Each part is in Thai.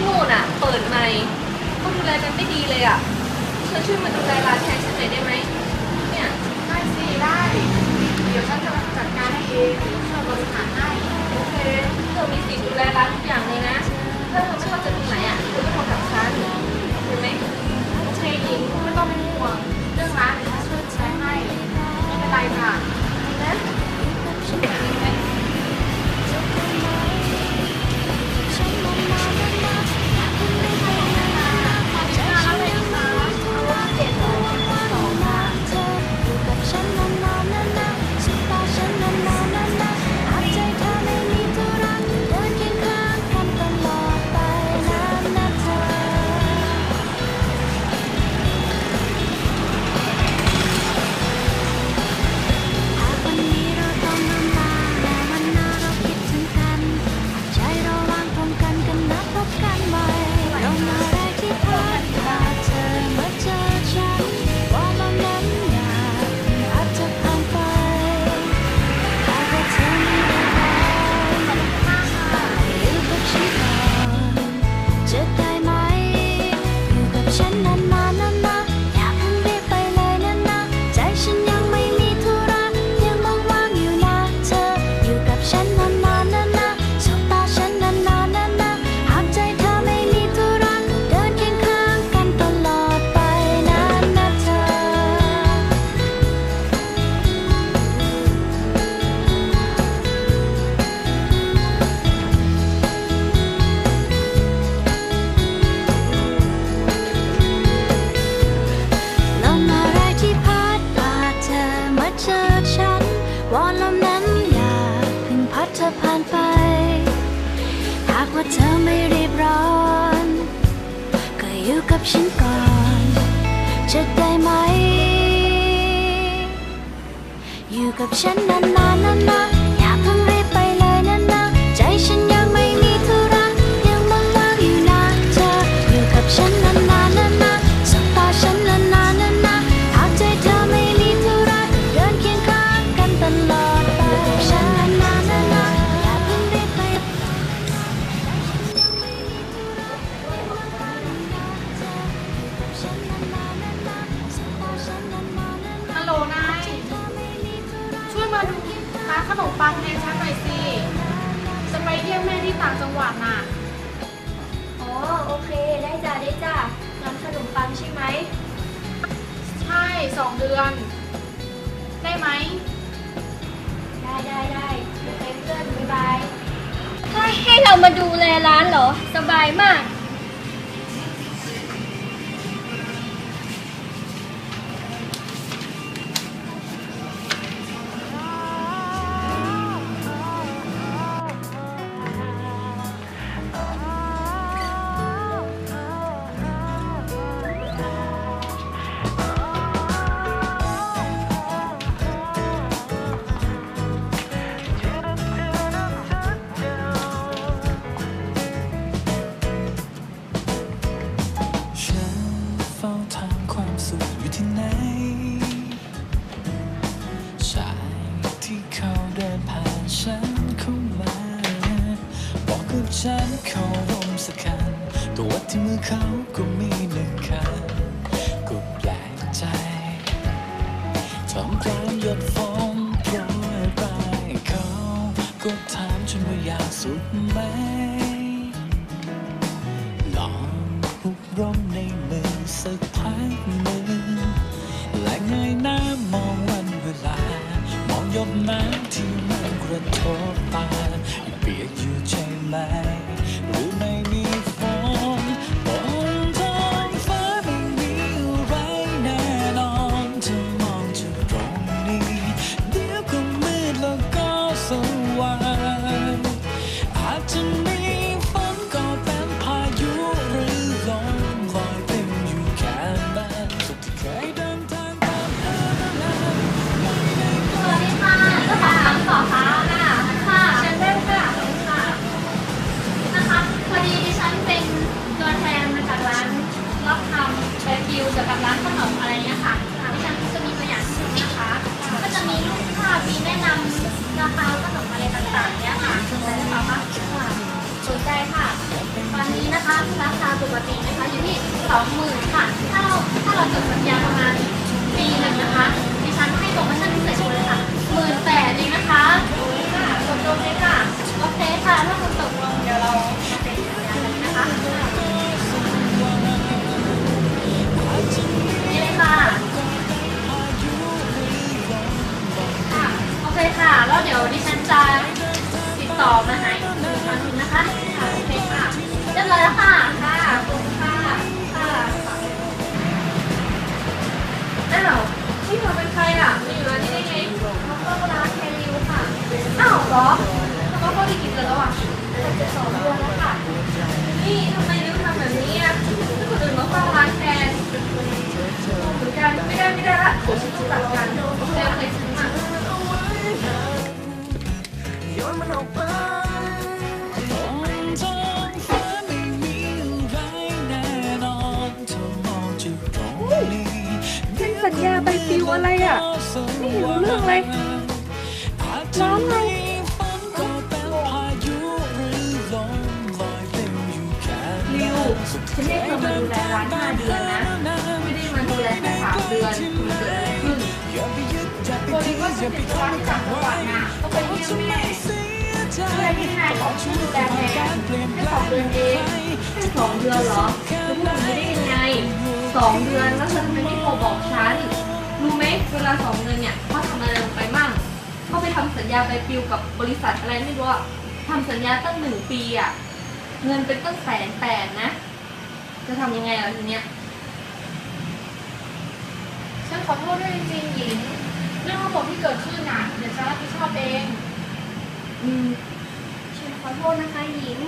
ที่นู่นอะ เปิดใหม่ก็ดูแลกันไม่ดีเลยอะเธอช่วยมาดูแลร้านแทนฉันหน่อยได้ไหมเนี่ยได้สิได้ เดี๋ยวฉันจะจัดการให้เองเดี๋ยวช่วยบริหารให้โอเคเธอมีสิทธิ์ดูแลร้านทุกอย่างเลยนะถ้าเธอไม่ว่าจะตรงไหนอะเธอก็โทรถามฉัน วอนลมนั้นอย่าเพิ่งพัดเธอผ่านไป หากว่าเธอไม่รีบร้อน ก็อยู่กับฉันก่อน จะได้ไหม อยู่กับฉันนานๆนานๆ ขนมปังแทนฉันหน่อยสิ จะไปเยี่ยมแม่ที่ต่างจังหวัดน่ะ อ๋อ โอเค ได้จ้ะได้จ้ะร้านขนมปังใช่ไหม ใช่สองเดือน ได้ไหม ได้ได้ได้โอเคเพื่อนบ๊ายบาย ให้ให้เรามาดูแลร้านเหรอ สบายมาก ก็มีหนึ่งคันก็แปลกใจทำกลางหยดฝนโปรยปลายเขาก็ถามฉันว่าอยากสุดไหมลองหุบร่มในมือสักพักหนึ่งและเงยหน้ามองวันเวลา มองหยดน้ำที่มันกระทบตาเปียกอยู่ใช่ไหม เกี่ยวกับร้านขนมอะไรเงี้ยค่ะดิฉันจะมีตัวอย่างให้ดูนะคะ ก็จะมีรูปภาพมีแนะนำราคาขนมอะไรต่างๆเนี้ยค่ะสนใจไหรือเปล่าคะสนใจค่ะตอนนี้นะคะราคาปกตินะคะอยู่ที่สองหมื่นค่ะ ถ้าเราถ้าเราจดสัญญาประมาณปีหนึ่งนะคะ ดิฉันให้โปรโมชั่นพิเศษเลยค่ะหมื่นแปดเองนะคะค่ะตกลงเลยค่ะ โอเคค่ะถ้าคุณตกลงเดี๋ยวเรามาเซ็นสัญญา โอเคค่ะ แล้วเดี๋ยวดิฉันจะติดต่อมาหาอีกครั้งหนึงนะคะค่ะโอเคค่ะเรียบร้อยแล้วค่ะ ค่ะขอบคุณค่ะ ค่ะอ้าวนี่เธอเป็นใครอะมาอยู่ร้านนี้ได้ไงเขาก็ร้านแคริวค่ะ อ้าวเหรอทำไมเขาได้กินกันแล้วอะแต่จะสองเดือนแล้วค่ะ นี่ทำไมนิ้วทำแบบนี้อะถ้าคนอื่นมาเข้าร้านแทนเหมือนกันไม่ได้ไม่ได้ละผมต้องตัดกันโอเคโอเคฉันมาท้องฟ้าไม่มีอะไรแน่นอนเธอมองจากตรงนี้เป็นสัญญาใบปลิวอะไรอะ ไม่เห็นรู้เรื่องเลย ร้อนไงฝนก็เป็นพายุหรือลมลอยเต็มอยู่แค่ริวฉันเรียกเธอมาดูแลร้านห้าเดือนนะ ไม่ได้มาดูแลแค่สามเดือนคุณเกิดอะไรขึ้นอย่าไปยึดอย่าไปตัวคินี้ดก็อฉัย่านไปติดทร้านที่ต่างจังหวัดนะก็ไปเยี่ยมแม่ เสียใจเพื่อที่นายขอช่วยดูแลแทนแค่สองเดือนเองแค่สองเดือนเหรอเธอพูดอย่างนี้ได้ยังไงสองเดือนแล้วเธอทำไมไม่โทรบอกฉันรู้ไหมเวลาสองเดือนเนี่ยเขาทำอะไรลงไปมั่งเขาไปทำสัญญาใบปลิวกับบริษัทอะไรไม่รู้อะทำสัญญาตั้งหนึ่งปีอะเงินเป็นตั้งแสนแปดนะ จะทำยังไงล่ะทีเนี้ยฉันขอโทษด้วยจริงๆหญิงเรื่องทั้งหมดที่เกิดขึ้นน่ะเดี๋ยวฉันรับผิดชอบเอง ฉันขอโทษนะคะหญิง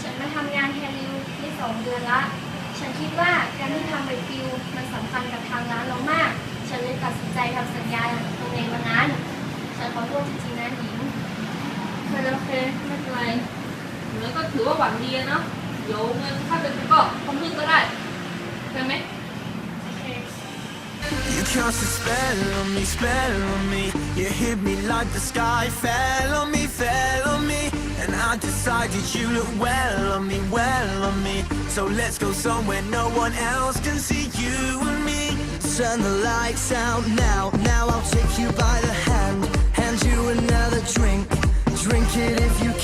ฉันมาทำงานแทนริวได้สองเดือนละ ฉันคิดว่าการที่ทำใบปลิวมันสำคัญกับทางร้านเรามาก ฉันเลยตัดสินใจทำสัญญาตรงในวันนั้น ฉันขอโทษจริงๆนะหญิงโอเคโอเคไม่เป็นไรแล้วก็ถือว่าหวังดีอะเนาะเดี๋ยวเงินค่าเป็นก็คงพึ่งก็ได้ใช่ไหม A spell on me, spell on me. You hit me like the sky fell on me, fell on me. And I decided you look well on me, well on me. So let's go somewhere no one else can see you and me. Turn the lights out now, now I'll take you by the hand. Hand you another drink, drink it if you. Can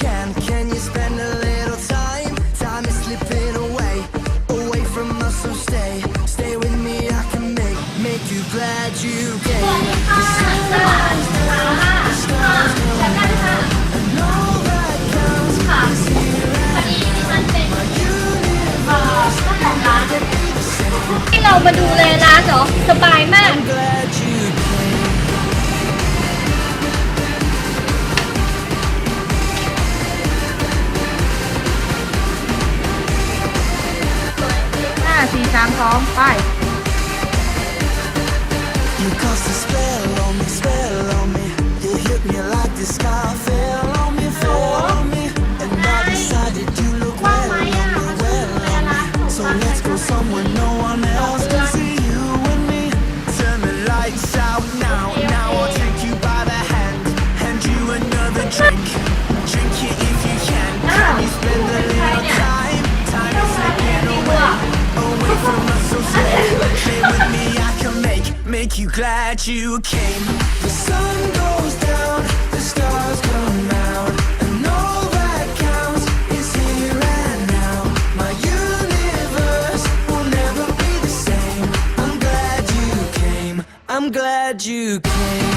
สบายมาก ห้าสี่สามสองไป You cast a spell on me, spell on me. You hit me like the sky make you glad you came. The sun goes down, the stars come out, and all that counts is here and now. My universe will never be the same. I'm glad you came. I'm glad you came.